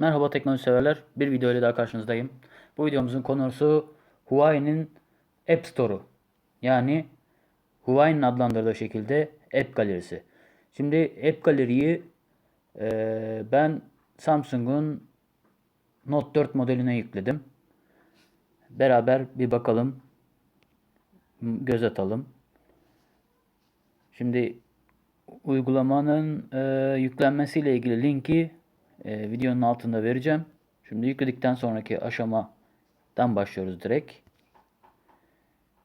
Merhaba teknoloji severler. Bir video ile daha karşınızdayım. Bu videomuzun konusu Huawei'nin App Store'u. Yani Huawei'nin adlandırdığı şekilde App Galerisi. Şimdi App Gallery'yi eee, ben Samsung'un Note 4 modeline yükledim. Beraber bir bakalım. Göz atalım. Şimdi uygulamanın e, yüklenmesiyle ilgili linki e, videonun altında vereceğim. Şimdi yükledikten sonraki aşamadan başlıyoruz direkt.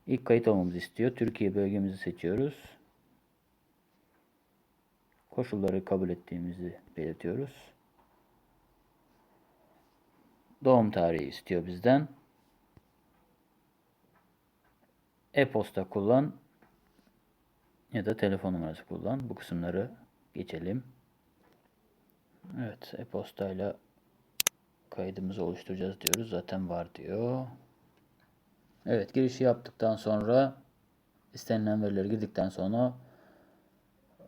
İlk kayıt olmamızı istiyor. Türkiye bölgemizi seçiyoruz. Koşulları kabul ettiğimizi belirtiyoruz. Doğum tarihi istiyor bizden. E-posta kullan ya da telefon numarası kullan. Bu kısımları geçelim. Evet, e-postayla kaydımızı oluşturacağız diyoruz. Zaten var diyor. Evet, girişi yaptıktan sonra istenilen verileri girdikten sonra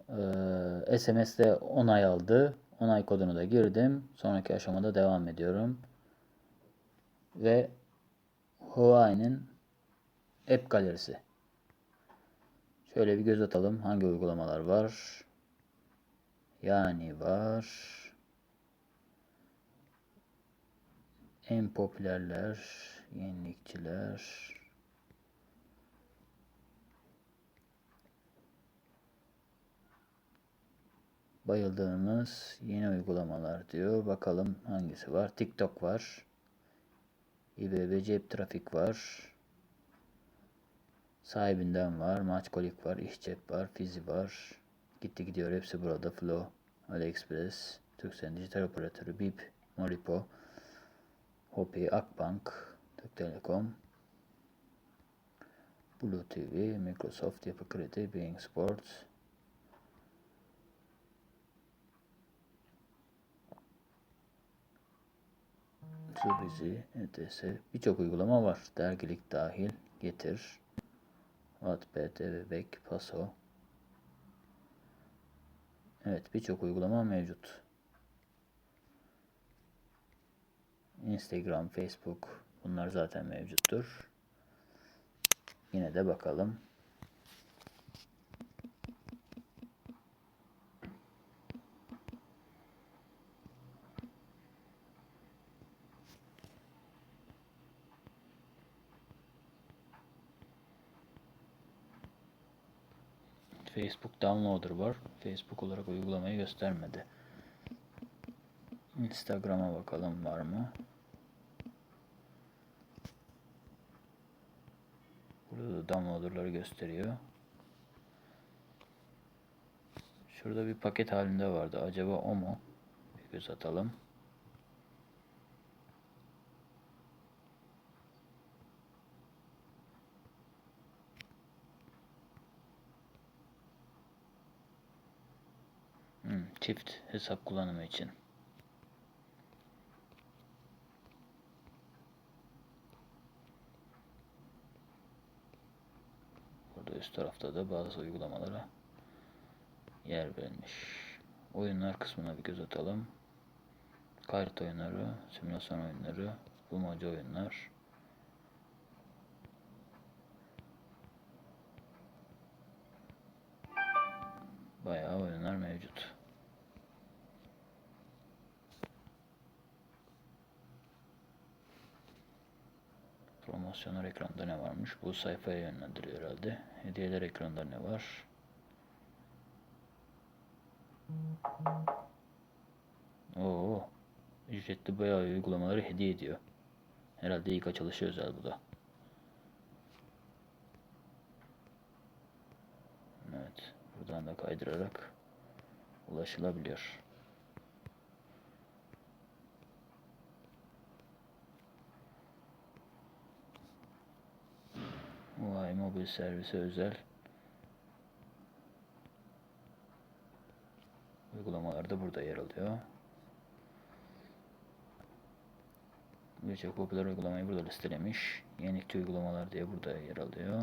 eee SMS'de onay aldı. Onay kodunu da girdim. Sonraki aşamada devam ediyorum. Ve Huawei'nin App Galerisi. Şöyle bir göz atalım. Hangi uygulamalar var? Yani var. En popülerler, yenilikçiler. Bayıldığımız yeni uygulamalar diyor. Bakalım hangisi var? TikTok var. İBB Cep Trafik var. Sahibinden var. Maçkolik var. İşcep var. Fizi var. Gitti gidiyor. Hepsi burada. Flow, AliExpress, Turkcell Dijital Operatörü, BIP, Moripo, Hopi, Akbank, Türk Telekom, Blue TV, Microsoft, Yapı Kredi, Being Sports, Subizi, ETS, birçok uygulama var. Dergilik dahil, Getir, Wattpad, Bebek, Paso. Evet birçok uygulama mevcut. Instagram, Facebook bunlar zaten mevcuttur. Yine de bakalım. Facebook Downloader var. Facebook olarak uygulamayı göstermedi. Instagram'a bakalım var mı? Burada da downloader'ları gösteriyor. Şurada bir paket halinde vardı. Acaba o mu? Bir göz atalım. Hmm, çift hesap kullanımı için. Burada üst tarafta da bazı uygulamalara yer verilmiş. Oyunlar kısmına bir göz atalım. Kart oyunları, simülasyon oyunları, bulmaca oyunlar. Bayağı oyunlar mevcut. Promosyonlar ekranda ne varmış? Bu sayfaya yönlendiriyor herhalde. Hediyeler ekranda ne var? Oo, ücretli bayağı uygulamaları hediye ediyor. Herhalde ilk açılışı özel bu da. Evet, buradan da kaydırarak ulaşılabiliyor. Huawei mobil servise özel uygulamalar da burada yer alıyor. Birçok popüler uygulamayı burada listelemiş. Yenilikçi uygulamalar diye burada yer alıyor.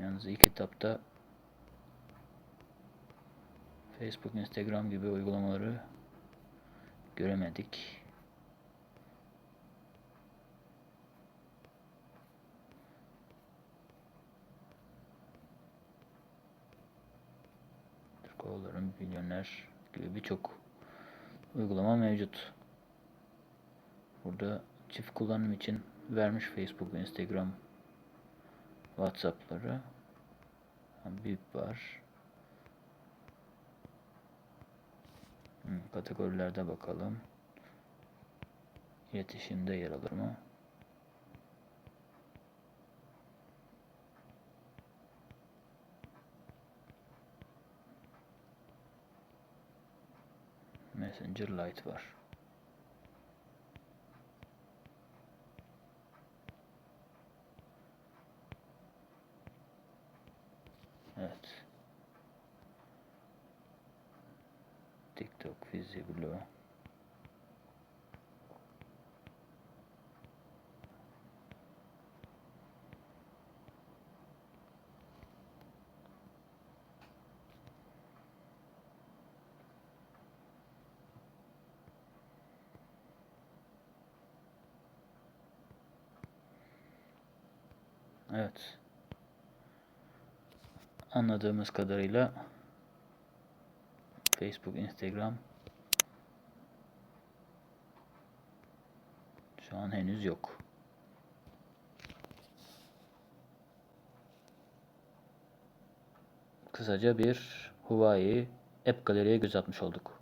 Yalnız ilk etapta Facebook, Instagram gibi uygulamaları göremedik. Türk Havaların Milyoner gibi birçok uygulama mevcut. Burada çift kullanım için vermiş Facebook Instagram WhatsApp'ları. Bip var. Kategorilerde bakalım. İletişimde yer alır mı? Messenger Lite var. Evet. Visiblo. Evet. Anladığımız kadarıyla Facebook, Instagram an henüz yok. Kısaca bir Huawei App Gallery'e göz atmış olduk.